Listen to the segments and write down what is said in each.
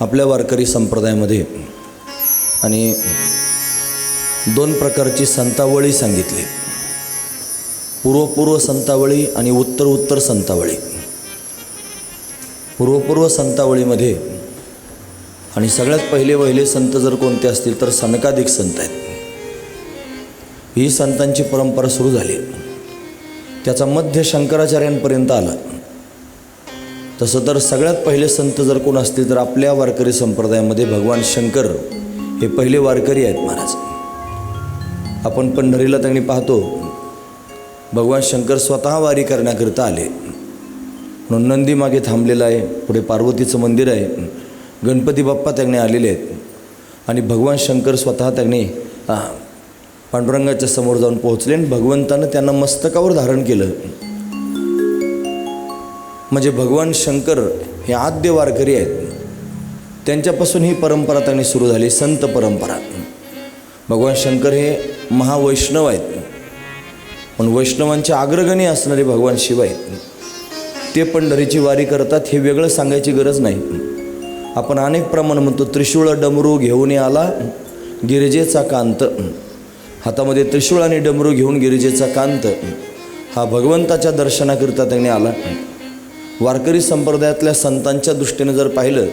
आपल्या वारकरी संप्रदायामध्ये आणि दोन प्रकारची संतावळी सांगितली. पूर्वपूर्व संतावळी आणि उत्तर उत्तर संतावळी. पूर्वपूर्व संतावळीमध्ये आणि सगळ्यात पहिले वहिले संत जर कोणते असतील तर सनकाधिक संत आहेत. ही संतांची परंपरा सुरू झाली. त्याचा मध्य शंकराचार्यांपर्यंत आला. तसं तर सगळ्यात पहिले संत जर कोण असतील तर आपल्या वारकरी संप्रदायामध्ये भगवान शंकर हे पहिले वारकरी आहेत महाराज. आपण पंढरीला त्यांनी पाहतो भगवान शंकर स्वतः वारी करण्याकरिता आले. म्हणून नंदी मागे थांबलेलं आहे पुढे पार्वतीचं मंदिर आहे. गणपती बाप्पा त्यांनी आलेले आहेत. आणि भगवान शंकर स्वतः त्यांनी पांडुरंगाच्या समोर जाऊन पोहोचले आणि भगवंतानं त्यांना मस्तकावर धारण केलं. म्हणजे भगवान शंकर हे आद्य वारकरी आहेत. त्यांच्यापासून ही परंपरा त्यांनी सुरू झाली संत परंपरा. भगवान शंकर हे महावैष्णव आहेत. पण वैष्णवांच्या अग्रगणी असणारे भगवान शिव आहेत. ते पंढरीची वारी करतात हे वेगळं सांगायची गरज नाही. आपण अनेक प्रमाण म्हणतो त्रिशूळ डमरू घेऊन आला गिरिजेचा कांत. हातामध्ये त्रिशूळ आणि डमरू घेऊन गिरिजेचा कांत. हा भगवंताच्या दर्शनाकरिता त्यांनी आला. वारकरी संप्रदायातल्या संतांच्या दृष्टीने जर पाहिलं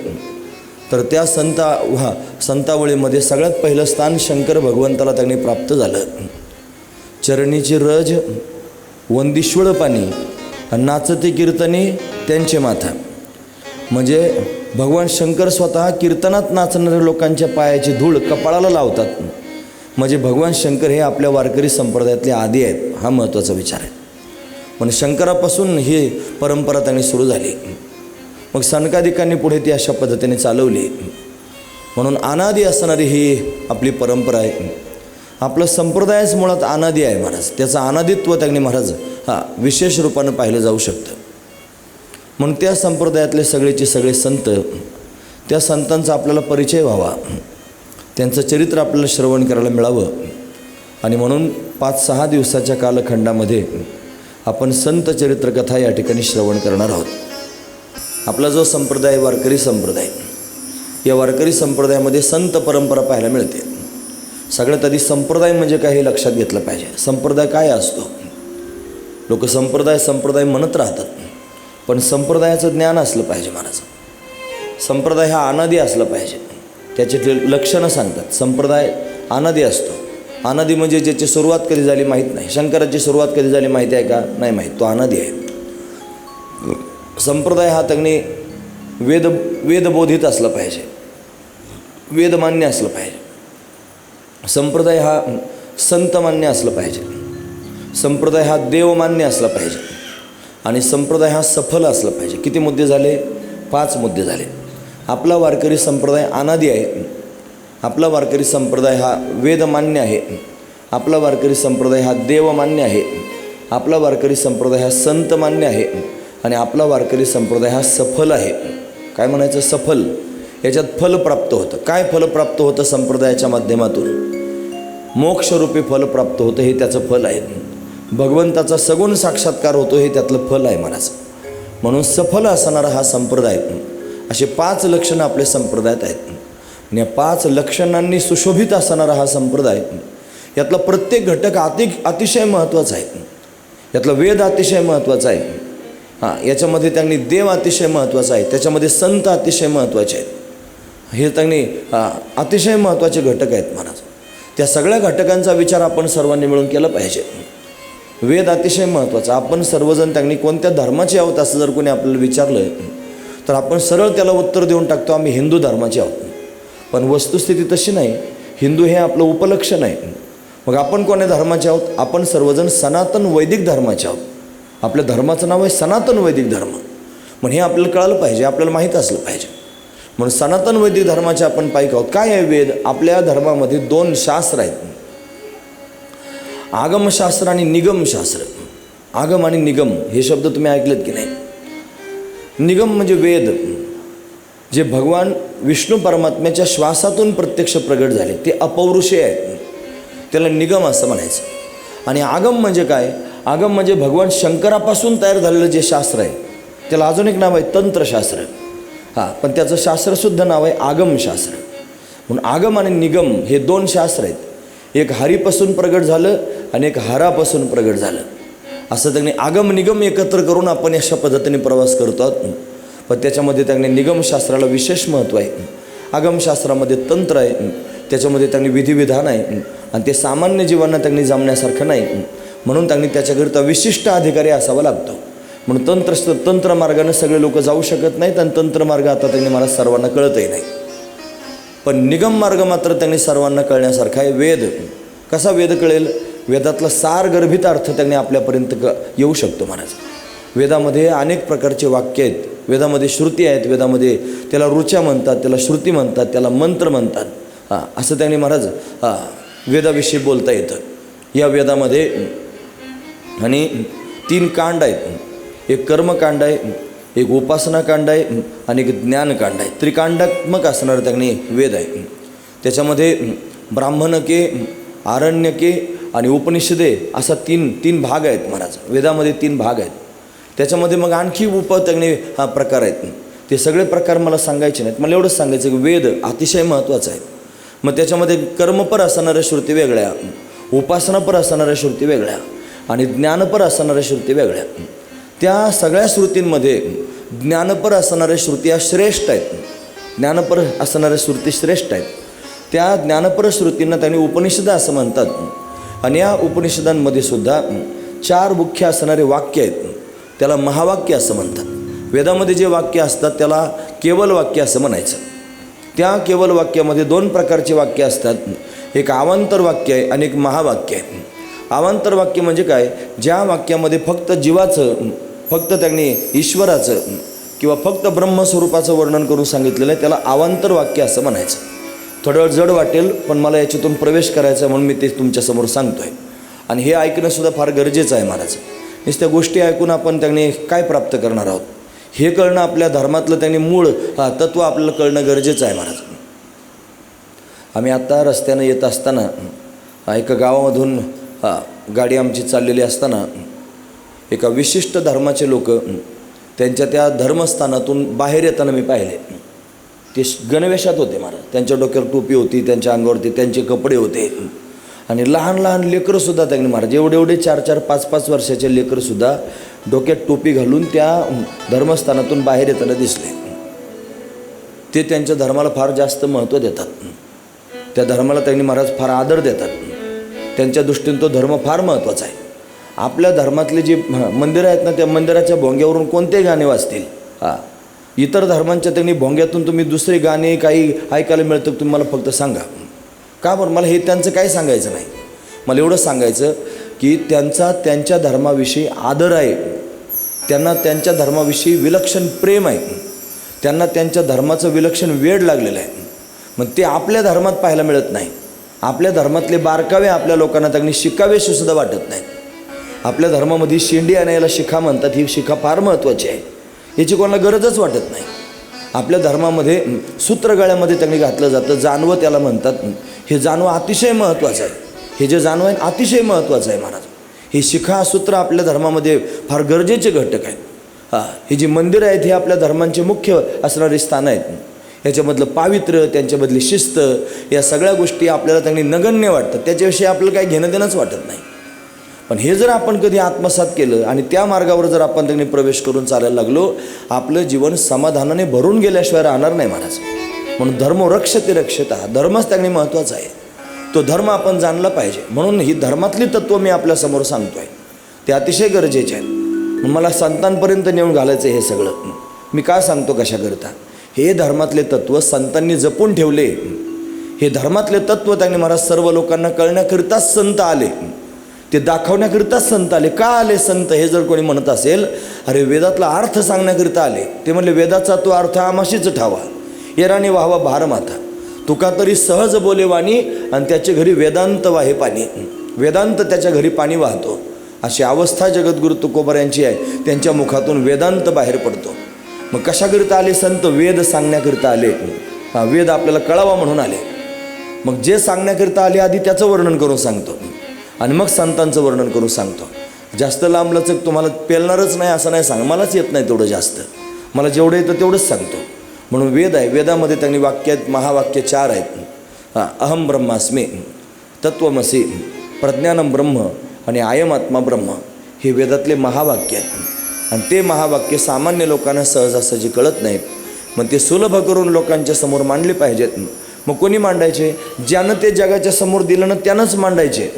तर त्या संता हा संतावळीमध्ये सगळ्यात पहिलं स्थान शंकर भगवंताला त्यांनी प्राप्त झालं. चरणीची रज वंदिश्वळ पाणी नाचते कीर्तनी त्यांचे माथा. म्हणजे भगवान शंकर स्वतः कीर्तनात नाचणाऱ्या लोकांच्या पायाची धूळ कपाळाला लावतात. म्हणजे भगवान शंकर हे आपल्या वारकरी संप्रदायातले आदी आहेत हा महत्त्वाचा विचार आहे. पण शंकरापासून ही परंपरा त्यांनी सुरू झाली. मग सनकाधिकांनी पुढे ती अशा पद्धतीने चालवली. म्हणून अनादी असणारी ही आपली परंपरा आहे. आपलं संप्रदायच मुळात अनादी आहे महाराज. त्याचं अनादित्व त्यांनी महाराज हा विशेष रूपानं पाहिलं जाऊ शकतं. म्हणून त्या संप्रदायातले सगळेचे सगळे संत त्या संतांचा आपल्याला परिचय व्हावा. त्यांचं चरित्र आपल्याला श्रवण करायला मिळावं. आणि म्हणून पाच सहा दिवसाच्या कालखंडामध्ये आपण संत चरित्रकथा या ठिकाणी श्रवण करणार आहोत. आपला जो संप्रदाय वारकरी संप्रदाय या वारकरी संप्रदायामध्ये संत परंपरा पाहायला मिळते. सगळ्यात आधी संप्रदाय म्हणजे काय हे लक्षात घेतलं पाहिजे. संप्रदाय काय असतो? लोक संप्रदाय संप्रदाय म्हणत राहतात. पण संप्रदायाचं ज्ञान असलं पाहिजे महाराज संप्रदाय हा अनादी असला पाहिजे. त्याचे लक्षणं सांगतात. संप्रदाय अनादी असतो. अनादी म्हणजे ज्याची सुरुवात कधी झाली माहीत नाही. शंकराची सुरुवात कधी झाली माहिती आहे का? नाही माहीत. तो अनादी आहे. संप्रदाय हा त्यांनी वेद वेदबोधित असला पाहिजे. वेदमान्य असलं पाहिजे. संप्रदाय हा संतमान्य असलं पाहिजे. संप्रदाय हा देवमान्य असला पाहिजे. आणि संप्रदाय हा सफल असला पाहिजे. किती मुद्दे झाले? पाच मुद्दे झाले. आपला वारकरी संप्रदाय अनादी आहे. आपला वारकरी संप्रदाय हा वेदमान्य आहे. आपला वारकरी संप्रदाय हा देवमान्य आहे. आपला वारकरी संप्रदाय हा संतमान्य आहे. आणि आपला वारकरी संप्रदाय हा सफल आहे. काय म्हणायचं? सफल. याच्यात फल प्राप्त होतं. काय फल प्राप्त होतं संप्रदायाच्या माध्यमातून? मोक्षरूपी फल प्राप्त होतं हे त्याचं फल आहे. भगवंताचा सगुण साक्षात्कार होतो हे त्यातलं फल आहे मनाचं म्हणून सफल असणारा हा संप्रदाय. असे पाच लक्षणं आपल्या संप्रदायात आहेत. आणि या पाच लक्षणांनी सुशोभित असणारा हा संप्रदाय. यातला प्रत्येक घटक अति अतिशय महत्त्वाचा आहे. यातला वेद अतिशय महत्त्वाचा आहे. हां याच्यामध्ये त्यांनी देव अतिशय महत्त्वाचा आहे. त्याच्यामध्ये संत अतिशय महत्त्वाचे आहेत. हे त्यांनी अतिशय महत्त्वाचे घटक आहेत महाराज. त्या सगळ्या घटकांचा विचार आपण सर्वांनी मिळून केला पाहिजे. वेद अतिशय महत्त्वाचा. आपण सर्वजण त्यांनी कोणत्या धर्माचे आहोत असं जर कोणी आपल्याला विचारलं तर आपण सरळ त्याला उत्तर देऊन टाकतो आम्ही हिंदू धर्माचे आहोत. पण वस्तुस्थिती तशी नाही. हिंदू हे आपलं उपलक्ष नाही. मग आपण कोण्या धर्माचे आहोत? आपण सर्वजण सनातन वैदिक धर्माचे आहोत. आपल्या धर्माचं नाव आहे सनातन वैदिक धर्म. मग हे आपल्याला कळालं पाहिजे आपल्याला माहीत असलं पाहिजे. म्हणून सनातन वैदिक धर्माचे आपण पाईक आहोत. काय आहे वेद? आपल्या धर्मामध्ये दोन शास्त्र आहेत. आगमशास्त्र आणि निगमशास्त्र आगम आणि निगम हे शब्द तुम्ही ऐकलेत की नाही? निगम म्हणजे वेद. जे भगवान विष्णू परमात्म्याच्या श्वासातून प्रत्यक्ष प्रगट झाले ते अपौरुषे आहेत. त्याला निगम असं म्हणायचं. आणि आगम म्हणजे काय? आगम म्हणजे भगवान शंकरापासून तयार झालेलं जे शास्त्र आहे त्याला अजून एक नाव आहे तंत्रशास्त्र. हां पण त्याचं शास्त्रसुद्धा नाव आहे आगमशास्त्र म्हणून आगम आणि निगम हे दोन शास्त्र आहेत. एक हरीपासून प्रगट झालं आणि एक हरापासून प्रगट झालं. असं त्यांनी आगम निगम एकत्र करून आपण अशा पद्धतीने प्रवास करतो आहोत. पण त्याच्यामध्ये त्यांनी निगमशास्त्राला विशेष महत्त्व आहे. आगमशास्त्रामध्ये तंत्र आहे. त्याच्यामध्ये त्यांनी विधिविधान आहे. आणि ते सामान्य जीवांना त्यांनी जमण्यासारखं नाही. म्हणून त्यांनी त्याच्याकरिता विशिष्ट अधिकारी असावा लागतो. म्हणून तंत्र तंत्रमार्गानं सगळे लोक जाऊ शकत नाहीत आणि तंत्रमार्ग आता त्यांनी मला सर्वांना कळतही नाही. पण निगम मार्ग मात्र त्यांनी सर्वांना कळण्यासारखा आहे. वेद. कसा वेद कळेल? वेदातला सार गर्भित अर्थ त्यांनी आपल्यापर्यंत क येऊ शकतो महाराज. वेदामध्ये अनेक प्रकारचे वाक्य आहेत. वेदामध्ये श्रुती आहेत वेदामध्ये त्याला रुच्या म्हणतात त्याला श्रुती म्हणतात त्याला मंत्र म्हणतात. हां असं त्यांनी महाराज हां वेदाविषयी बोलता येतं. या वेदामध्ये आणि तीन कांड आहेत. एक कर्मकांड आहे एक उपासनाकांड आहे आणि एक ज्ञानकांड आहे. त्रिकांडात्मक असणारं त्यांनी वेद आहे. त्याच्यामध्ये ब्राह्मणके आरण्यके आणि उपनिषदे असा तीन तीन भाग आहेत महाराज. वेदामध्ये तीन भाग आहेत. त्याच्यामध्ये मग आणखी उप त्यांनी हा प्रकार आहेत. ते सगळे प्रकार मला सांगायचे नाहीत. मला एवढंच सांगायचं की वेद अतिशय महत्त्वाचा आहे. मग त्याच्यामध्ये कर्मपर असणाऱ्या श्रुती वेगळ्या उपासनापर असणाऱ्या श्रुती वेगळ्या आणि ज्ञानपर असणाऱ्या श्रुती वेगळ्या. त्या सगळ्या श्रुतींमध्ये ज्ञानपर असणाऱ्या श्रुती या श्रेष्ठ आहेत. ज्ञानपर असणाऱ्या श्रुती श्रेष्ठ आहेत. त्या ज्ञानपर श्रुतींना त्यांनी उपनिषद असं म्हणतात. आणि या उपनिषदांमध्ये सुद्धा चार मुख्य असणारे वाक्य आहेत. त्याला महावाक्य असं म्हणतात. वेदामध्ये जे वाक्य असतात त्याला केवल वाक्य असं म्हणायचं. त्या केवल वाक्यामध्ये दोन प्रकारचे वाक्य असतात. एक आवांतर वाक्य आहे आणि एक महावाक्य आहे. आवांतर वाक्य म्हणजे काय? ज्या वाक्यामध्ये फक्त जीवाचं फक्त त्यांनी ईश्वराचं किंवा फक्त ब्रह्मस्वरूपाचं वर्णन करून सांगितलेलं आहे त्याला आवांतर वाक्य असं म्हणायचं. थोडं वेळ जड वाटेल पण मला याच्यातून प्रवेश करायचा आहे म्हणून मी ते तुमच्यासमोर सांगतो आहे आणि हे ऐकणंसुद्धा फार गरजेचं आहे महाराज. नुसत्या गोष्टी ऐकून आपण त्यांनी काय प्राप्त करणार आहोत? हे कळणं आपल्या धर्मातलं त्यांनी मूळ हा तत्व आपल्याला कळणं गरजेचं आहे महाराज. आम्ही आत्ता रस्त्यानं येत असताना एका गावामधून गाडी आमची चाललेली असताना एका विशिष्ट धर्माचे लोक त्यांच्या त्या धर्मस्थानातून बाहेर येताना मी पाहिले. ते गणवेशात होते महाराज. त्यांच्या डोक्यावर टोपी होती त्यांच्या अंगावरती त्यांचे कपडे होते. आणि लहान लहान लेकरंसुद्धा त्यांनी महाराज एवढे एवढे चार चार पाच पाच वर्षाचे लेकरंसुद्धा डोक्यात टोपी घालून त्या धर्मस्थानातून बाहेर येताना दिसले. ते त्यांच्या धर्माला फार जास्त महत्त्व देतात. त्या धर्माला त्यांनी महाराज फार आदर देतात. त्यांच्या दृष्टीने तो धर्म फार महत्त्वाचा आहे. आपल्या धर्मातले जे मंदिरं आहेत ना त्या मंदिराच्या भोंग्यावरून कोणते गाणे वाजतील? हां. इतर धर्मांच्या त्यांनी भोंग्यातून तुम्ही दुसरे गाणे काही ऐकायला मिळतं तुम्हाला फक्त सांगा. का बरं? मला हे त्यांचं काही सांगायचं नाही. मला एवढं सांगायचं की त्यांचा त्यांच्या धर्माविषयी आदर आहे. त्यांना त्यांच्या धर्माविषयी विलक्षण प्रेम आहे. त्यांना त्यांच्या धर्माचं विलक्षण वेळ लागलेलं आहे. मग ते आपल्या धर्मात पाहायला मिळत नाही. आपल्या धर्मातले बारकावे आपल्या लोकांना त्यांनी शिकावेसे सुद्धा वाटत नाहीत आपल्या धर्मामध्ये शेंडी आणायला शिखा म्हणतात ही शिखा फार महत्त्वाची आहे. याची कोणाला गरजच वाटत नाही. आपल्या धर्मामध्ये सूत्रगळ्यामध्ये त्यांनी घातलं जातं. जानवं त्याला म्हणतात. हे जानवं अतिशय महत्त्वाचं आहे. हे जे जानवं आहे अतिशय महत्त्वाचं आहे महाराज. हे शिखा सूत्र आपल्या धर्मामध्ये फार गरजेचे घटक आहेत. हां हे जी मंदिरं आहेत हे आपल्या धर्मांचे मुख्य असणारी स्थानं आहेत. याच्यामधलं पावित्र्य त्यांच्यामधली शिस्त या सगळ्या गोष्टी आपल्याला त्यांनी नगण्य वाटतात. त्याच्याविषयी आपल्याला काही घेणं देणंच वाटत नाही. पण हे जर आपण कधी आत्मसात केलं आणि त्या मार्गावर जर आपण त्यांनी प्रवेश करून चालायला लागलो आपलं जीवन समाधानाने भरून गेल्याशिवाय राहणार नाही महाराज. म्हणून धर्म रक्षते रक्षता धर्मच त्यांनी महत्त्वाचा आहे. तो धर्म आपण जाणला पाहिजे. म्हणून ही धर्मातली तत्त्व मी आपल्यासमोर सांगतो आहे ते अतिशय गरजेचे आहेत. मला संतांपर्यंत नेऊन घालायचं हे सगळं. मी का सांगतो कशाकरता हे धर्मातले तत्त्व संतांनी जपून ठेवले. हे धर्मातले तत्त्व त्यांनी मला सर्व लोकांना कळण्याकरिताच संत आले. ते दाखवण्याकरिताच संत आले. का आले संत? हे जर कोणी म्हणत असेल अरे वेदातला अर्थ सांगण्याकरिता आले. ते म्हणले वेदाचा तो अर्थ आमाशीच ठावा. येराने व्हावा भारमाथा तुका तरी सहज बोले वाणी आणि त्याच्या घरी वेदांत वाहे पाणी. वेदांत त्याच्या घरी पाणी वाहतो. अशी अवस्था जगद्गुरु तुकोबर यांची आहे. त्यांच्या मुखातून वेदांत बाहेर पडतो. मग कशाकरिता आले संत? वेद सांगण्याकरिता आले. हा वेद आपल्याला कळावा म्हणून आले. मग जे सांगण्याकरिता आले आधी त्याचं वर्णन करून सांगतो. आणि मग संतांचं वर्णन करून सांगतो. जास्त लांबलचक तुम्हाला पेलणारच नाही असं नाही सांग. मलाच येत नाही तेवढं जास्त. मला जेवढं येतं तेवढंच सांगतो. म्हणून वेद आहे वेदामध्ये त्यांनी वाक्यात आहेत महावाक्य चार आहेत. हां अहम ब्रह्मास्मी तत्वमसी प्रज्ञानम ब्रह्म आणि आयम आत्मा ब्रह्म. हे वेदातले महावाक्य आहेत. आणि ते महावाक्य सामान्य लोकांना सहजासहजी कळत नाहीत. मग ते सुलभ करून लोकांच्या समोर मांडले पाहिजेत. मग कोणी मांडायचे? ज्यानं ते जगाच्या समोर दिलं ना त्यानंच मांडायचे.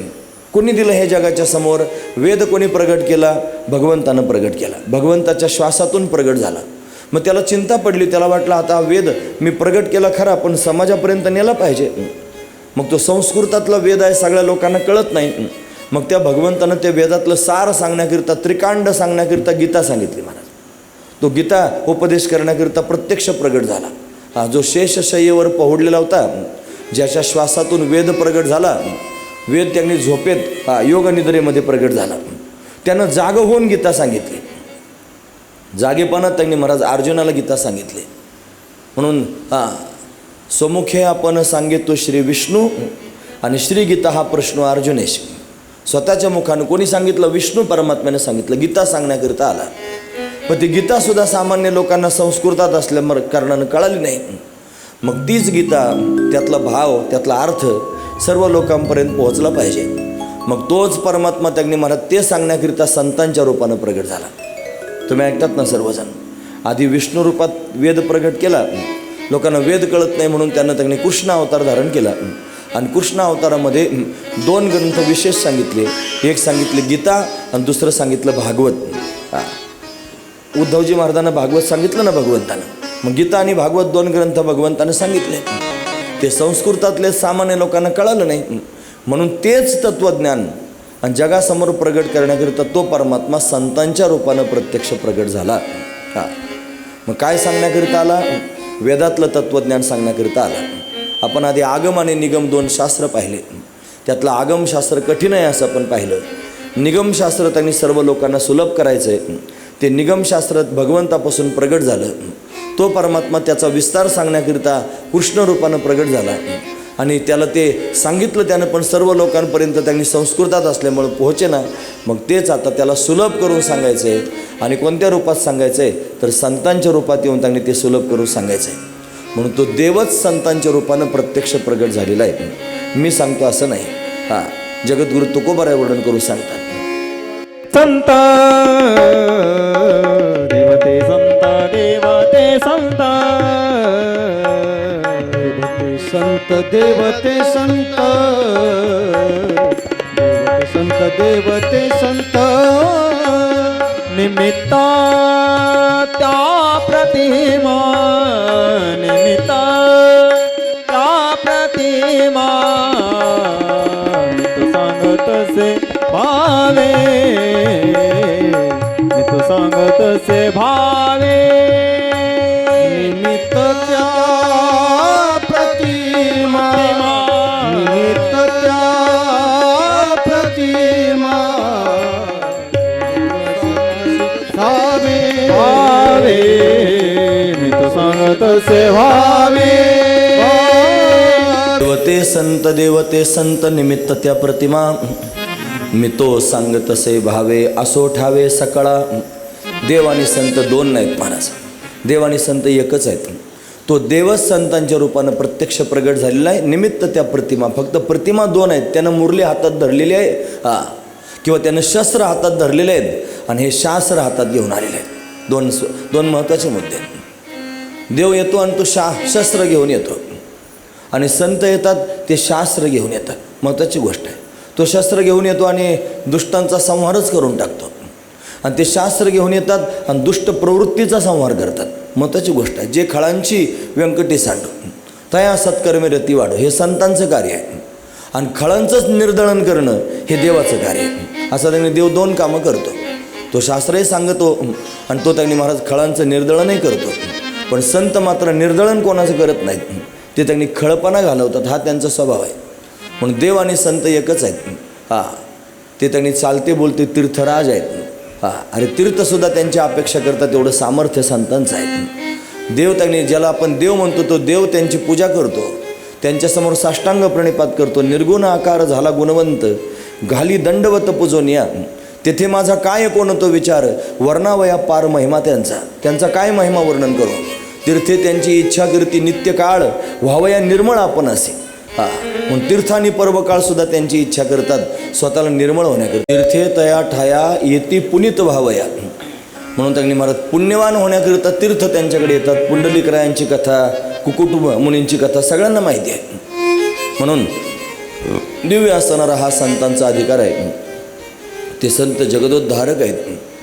कोणी दिलं हे जगाच्या समोर? वेद कोणी प्रगट केला? भगवंतानं प्रगट केला. भगवंताच्या श्वासातून प्रगट झाला. मग त्याला चिंता पडली त्याला वाटलं आता वेद मी प्रगट केला खरा पण समाजापर्यंत नेला पाहिजे. मग तो संस्कृतातला वेद आहे सगळ्या लोकांना कळत नाही. मग त्या भगवंतानं त्या वेदातलं सार सांगण्याकरिता त्रिकांड सांगण्याकरिता गीता सांगितली महाराज. तो गीता उपदेश करण्याकरिता प्रत्यक्ष प्रगट झाला. हा जो शेषशय्येवर पहोडलेला होता ज्याच्या श्वासातून वेद प्रगट झाला वेद त्यांनी झोपेत हा योगनिद्रेमध्ये प्रगट झाला. त्यानं जाग होऊन गीता सांगितली. जागेपणात त्यांनी महाराज अर्जुनाला गीता सांगितली. म्हणून हां स्वमुखे आपण सांगितो श्री विष्णू आणि श्रीगीता हा प्रश्न अर्जुनेश. स्वतःच्या मुखानं कोणी सांगितलं? विष्णू परमात्म्याने सांगितलं. गीता सांगण्याकरिता आला. पण ती गीतासुद्धा सामान्य लोकांना संस्कृतात असल्या कारणानं कळाली नाही. मग तीच गीता त्यातला भाव त्यातला अर्थ सर्व लोकांपर्यंत पोहोचला पाहिजे. मग तोच परमात्मा त्यांनी मला ते सांगण्याकरिता संतांच्या रूपानं प्रगट झाला. तुम्ही ऐकतात ना सर्वजण? आधी विष्णू रूपात वेद प्रगट केला. लोकांना वेद कळत नाही म्हणून त्यांना त्यांनी कृष्ण अवतार धारण केला. आणि कृष्ण अवतारामध्ये दोन ग्रंथ विशेष सांगितले. एक सांगितले गीता आणि दुसरं सांगितलं भागवत. उद्धवजी महाराजांना भागवत सांगितलं ना भगवंतानं? मग गीता आणि भागवत दोन ग्रंथ भगवंतानं सांगितले. ते संस्कृतातले सामान्य लोकांना कळालं नाही. म्हणून तेच तत्त्वज्ञान आणि जगासमोर प्रगट करण्याकरिता तो परमात्मा संतांच्या रूपानं प्रत्यक्ष प्रगट झाला. हा. मग काय सांगण्याकरिता आला? वेदातलं तत्त्वज्ञान सांगण्याकरिता आला. आपण आधी आगम आणि निगम दोन शास्त्र पाहिले. त्यातलं आगमशास्त्र कठीण आहे असं आपण पाहिलं. निगमशास्त्र त्यांनी सर्व लोकांना सुलभ करायचं आहे ते निगमशास्त्र भगवंतापासून प्रगट झालं. तो परमात्मा त्याचा विस्तार सांगण्याकरिता कृष्ण रूपानं प्रगट झाला. आणि त्याला ते सांगितलं त्यानं पण सर्व लोकांपर्यंत त्यांनी संस्कृतात असल्यामुळं पोहोचे ना. मग तेच आता त्याला सुलभ करून सांगायचं आहे आणि कोणत्या रूपात सांगायचं आहे तर संतांच्या रूपात येऊन त्यांनी ते सुलभ करून सांगायचं आहे म्हणून तो देवच संतांच्या रूपानं प्रत्यक्ष प्रगट झालेला आहे. मी सांगतो असं नाही. हां जगद्गुरु तुकोबाराय वर्णन करून सांगतात. संत संत संत. देवते संत संत देवते संत. निमित्त त्या प्रतिमा निमित्त त्या प्रतिमा. मी तो से भावे मी तो सांगत से भावे. सेवावे देवते संत देवते संत निमित्त त्या प्रतिमा। मी तो सांगत भावे असो ठावे सकाळा। देव आणि संत दोन नाहीत महाराज. देव आणि संत एकच आहेत. तो देवच संतांच्या रूपानं प्रत्यक्ष प्रगट झालेला आहे निमित्त त्या प्रतिमा फक्त प्रतिमा दोन आहेत. त्यानं मुरली हातात धरलेली आहे. हा. किंवा त्यानं शस्त्र हातात धरलेले आहेत. आणि हे शास्त्र हातात घेऊन आलेले आहेत. दोन दोन महत्त्वाचे मुद्दे आहेत. देव येतो आणि तो शा शस्त्र घेऊन येतो. आणि संत येतात ते शास्त्र घेऊन येतात. महत्त्वाची गोष्ट आहे. तो शस्त्र घेऊन येतो आणि दुष्टांचा संहारच करून टाकतो. आणि ते शास्त्र घेऊन येतात आणि दुष्ट प्रवृत्तीचा संहार करतात. महत्त्वाची गोष्ट आहे. जे खळांची व्यंकटी सांडू. तया सत्कर्मे रती वाढ. हे संतांचं कार्य आहे. आणि खळांचंच निर्दळन करणं हे देवाचं कार्य आहे. असं त्यांनी देव दोन कामं करतो. तो शास्त्रही सांगतो. आणि तो त्यांनी महाराज खळांचं निर्दळनही करतो. पण संत मात्र निर्दळण कोणाचं करत नाहीत. ते त्यांनी खळपणा घालवतात हा त्यांचा स्वभाव आहे. म्हणून देव आणि संत एकच आहेत. हां ते त्यांनी चालते बोलते तीर्थराज आहेत. हां अरे तीर्थसुद्धा त्यांची अपेक्षा करतात एवढं सामर्थ्य संतांचं आहे. देव त्यांनी ज्याला आपण देव म्हणतो तो देव त्यांची पूजा करतो. त्यांच्यासमोर साष्टांग प्रणिपात करतो. निर्गुण आकार झाला गुणवंत. घाली दंडवत या तेथे माझा काय कोण तो विचार? वर्णावया पार महिमा त्यांचा. त्यांचा काय महिमा वर्णन करू? तीर्थे त्यांची इच्छा करती नित्यकाळ व्हावया निर्मळ आपण असे. हा. म्हणून तीर्थ आणि पर्वकाळ सुद्धा त्यांची इच्छा करतात स्वतःला निर्मळ होण्याकरता. तीर्थे तया ठाया येती पुनित व्हावया. म्हणून त्यांनी महाराज पुण्यवान होण्याकरिता तीर्थ त्यांच्याकडे येतात. पुंडलिकरायांची कथा कुकुटुंब मुनींची कथा सगळ्यांना माहिती आहे. म्हणून दिव्य असणारा हा संतांचा अधिकार आहे. ते संत जगदोद्धारक आहेत.